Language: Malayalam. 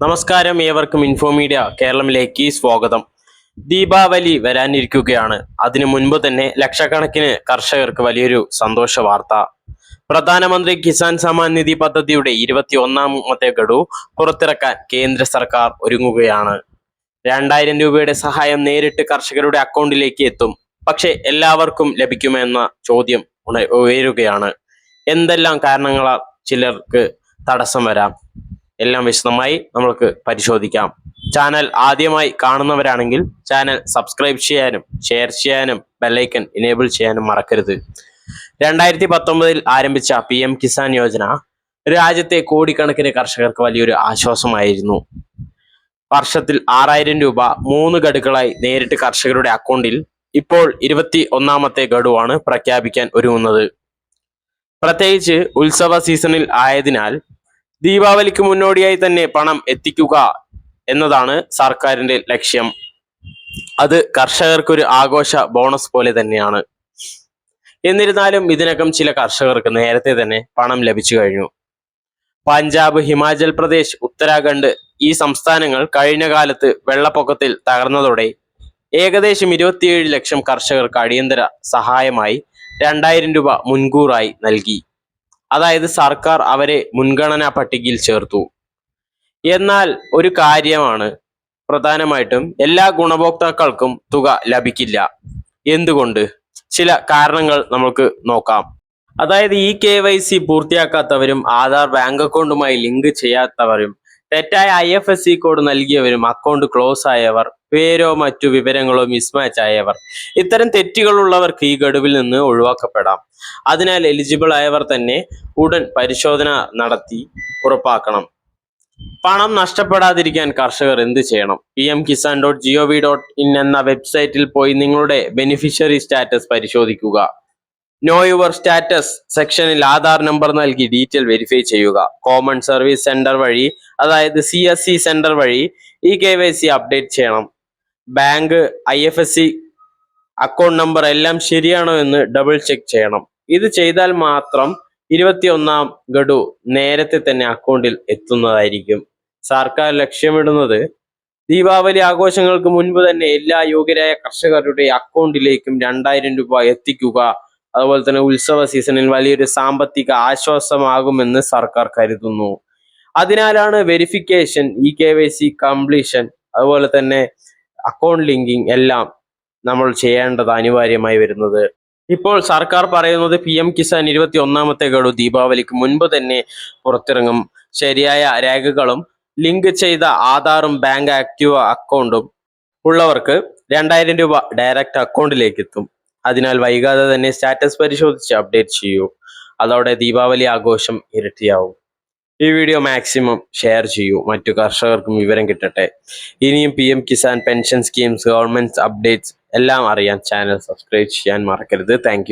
നമസ്കാരം ഏവർക്കും ഇൻഫോമീഡിയ കേരളത്തിലേക്ക് സ്വാഗതം. ദീപാവലി വരാനിരിക്കുകയാണ്. അതിനു മുൻപ് തന്നെ ലക്ഷക്കണക്കിന് കർഷകർക്ക് വലിയൊരു സന്തോഷ വാർത്ത. പ്രധാനമന്ത്രി കിസാൻ സമ്മാൻ നിധി പദ്ധതിയുടെ ഇരുപത്തി ഒന്നാമത്തെ ഗഡു പുറത്തിറക്കാൻ കേന്ദ്ര സർക്കാർ ഒരുങ്ങുകയാണ്. രണ്ടായിരം രൂപയുടെ സഹായം നേരിട്ട് കർഷകരുടെ അക്കൗണ്ടിലേക്ക് എത്തും. പക്ഷെ എല്ലാവർക്കും ലഭിക്കുമെന്ന ചോദ്യം ഉയരുകയാണ്. എന്തെല്ലാം കാരണങ്ങളാൽ ചിലർക്ക് തടസ്സം വരാം? എല്ലാം വിശദമായി നമ്മൾക്ക് പരിശോധിക്കാം. ചാനൽ ആദ്യമായി കാണുന്നവരാണെങ്കിൽ ചാനൽ സബ്സ്ക്രൈബ് ചെയ്യാനും ഷെയർ ചെയ്യാനും ബെല്ലൈക്കൻ എനേബിൾ ചെയ്യാനും മറക്കരുത്. രണ്ടായിരത്തി പത്തൊമ്പതിൽ ആരംഭിച്ച പി എം കിസാൻ യോജന രാജ്യത്തെ കോടിക്കണക്കിന് കർഷകർക്ക് വലിയൊരു ആശ്വാസമായിരുന്നു. വർഷത്തിൽ ആറായിരം രൂപ മൂന്ന് ഗഡുക്കളായി നേരിട്ട് കർഷകരുടെ അക്കൗണ്ടിൽ ഇപ്പോൾ ഇരുപത്തി ഒന്നാമത്തെ ഗഡുവാണ് പ്രഖ്യാപിക്കാൻ ഒരുങ്ങുന്നത്. പ്രത്യേകിച്ച് ഉത്സവ സീസണിൽ ആയതിനാൽ ദീപാവലിക്ക് മുന്നോടിയായി തന്നെ പണം എത്തിക്കുക എന്നതാണ് സർക്കാരിന്റെ ലക്ഷ്യം. അത് കർഷകർക്കൊരു ആഘോഷ ബോണസ് പോലെ തന്നെയാണ്. എന്നിരുന്നാലും ഇതിനകം ചില കർഷകർക്ക് നേരത്തെ തന്നെ പണം ലഭിച്ചു കഴിഞ്ഞു. പഞ്ചാബ് ഹിമാചൽ പ്രദേശ് ഉത്തരാഖണ്ഡ് ഈ സംസ്ഥാനങ്ങൾ കഴിഞ്ഞ കാലത്ത് വെള്ളപ്പൊക്കത്തിൽ തകർന്നതോടെ ഏകദേശം ഇരുപത്തിയേഴ് ലക്ഷം കർഷകർക്ക് അടിയന്തര സഹായമായി രണ്ടായിരം രൂപ മുൻകൂറായി നൽകി. അതായത് സർക്കാർ അവരെ മുൻഗണനാ പട്ടികയിൽ ചേർത്തു. എന്നാൽ ഒരു കാര്യമാണ് പ്രധാനമായിട്ടും എല്ലാ ഗുണഭോക്താക്കൾക്കും തുക ലഭിക്കില്ല. എന്തുകൊണ്ട്? ചില കാരണങ്ങൾ നമുക്ക് നോക്കാം. അതായത് ഈ കെ വൈ സി പൂർത്തിയാക്കാത്തവരും ആധാർ ബാങ്ക് അക്കൗണ്ടുമായി ലിങ്ക് ചെയ്യാത്തവരും തെറ്റായ I F S C code നൽകിയവരും account close ആയവർ പേരോ മറ്റു വിവരങ്ങളോ മിസ്മാച്ച് ആയവർ. ഇത്തരം തെറ്റുകളുള്ളവർക്ക് ഈ ഗഡുവിൽ നിന്ന് ഒഴിവാക്കപ്പെടാം. അതിനാൽ എലിജിബിൾ ആയവർ തന്നെ ഉടൻ പരിശോധന നടത്തി ഉറപ്പാക്കണം. പണം നഷ്ടപ്പെടാതിരിക്കാൻ കർഷകർ എന്ത് ചെയ്യണം? P M Kisan dot G O V dot in എന്ന വെബ്സൈറ്റിൽ പോയി നിങ്ങളുടെ ബെനിഫിഷ്യറി സ്റ്റാറ്റസ് പരിശോധിക്കുക. നോ യുവർ സ്റ്റാറ്റസ് സെക്ഷനിൽ ആധാർ നമ്പർ നൽകി ഡീറ്റെയിൽ വെരിഫൈ ചെയ്യുക. കോമൺ സർവീസ് സെന്റർ വഴി അതായത് സി എസ് സി സെന്റർ വഴി ഈ കെ വൈ സി അപ്ഡേറ്റ് ചെയ്യണം. Bank I F S C account number എല്ലാം ശരിയാണോ എന്ന് ഡബിൾ ചെക്ക് ചെയ്യണം. ഇത് ചെയ്താൽ മാത്രം ഇരുപത്തിയൊന്നാം ഗഡു നേരത്തെ തന്നെ അക്കൗണ്ടിൽ എത്തുന്നതായിരിക്കും. സർക്കാർ ലക്ഷ്യമിടുന്നത് ദീപാവലി ആഘോഷങ്ങൾക്ക് മുൻപ് തന്നെ എല്ലാ യോഗ്യരായ കർഷകരുടെ അക്കൗണ്ടിലേക്കും രണ്ടായിരം രൂപ എത്തിക്കുക. അതുപോലെ തന്നെ ഉത്സവ സീസണിൽ വലിയൊരു സാമ്പത്തിക ആശ്വാസമാകുമെന്ന് സർക്കാർ കരുതുന്നു. അതിനാലാണ് verification E K Y C completion അതുപോലെ തന്നെ അക്കൗണ്ട് ലിങ്കിങ് എല്ലാം നമ്മൾ ചെയ്യേണ്ടത് അനിവാര്യമായി വരുന്നത്. ഇപ്പോൾ സർക്കാർ പറയുന്നത് പി എം കിസാൻ ഇരുപത്തി ഒന്നാമത്തെ ഗഡു ദീപാവലിക്ക് മുൻപ് തന്നെ പുറത്തിറങ്ങും. ശരിയായ രേഖകളും ലിങ്ക് ചെയ്ത ആധാറും ബാങ്ക് ആക്റ്റീവ് അക്കൗണ്ടും ഉള്ളവർക്ക് രണ്ടായിരം രൂപ ഡയറക്റ്റ് അക്കൗണ്ടിലേക്ക് എത്തും അതിനാൽ വൈകാതെ തന്നെ സ്റ്റാറ്റസ് പരിശോധിച്ച് അപ്ഡേറ്റ് ചെയ്യൂ. അതോടെ ദീപാവലി ആഘോഷം ഇരട്ടിയാവും. ഈ വീഡിയോ മാക്സിമം ഷെയർ ചെയ്യൂ. മറ്റു കർഷകർക്കും വിവരം കിട്ടട്ടെ. ഇനിയും P M Kisan pension schemes government updates എല്ലാം അറിയാൻ ചാനൽ സബ്സ്ക്രൈബ് ചെയ്യാൻ മറക്കരുത്. താങ്ക്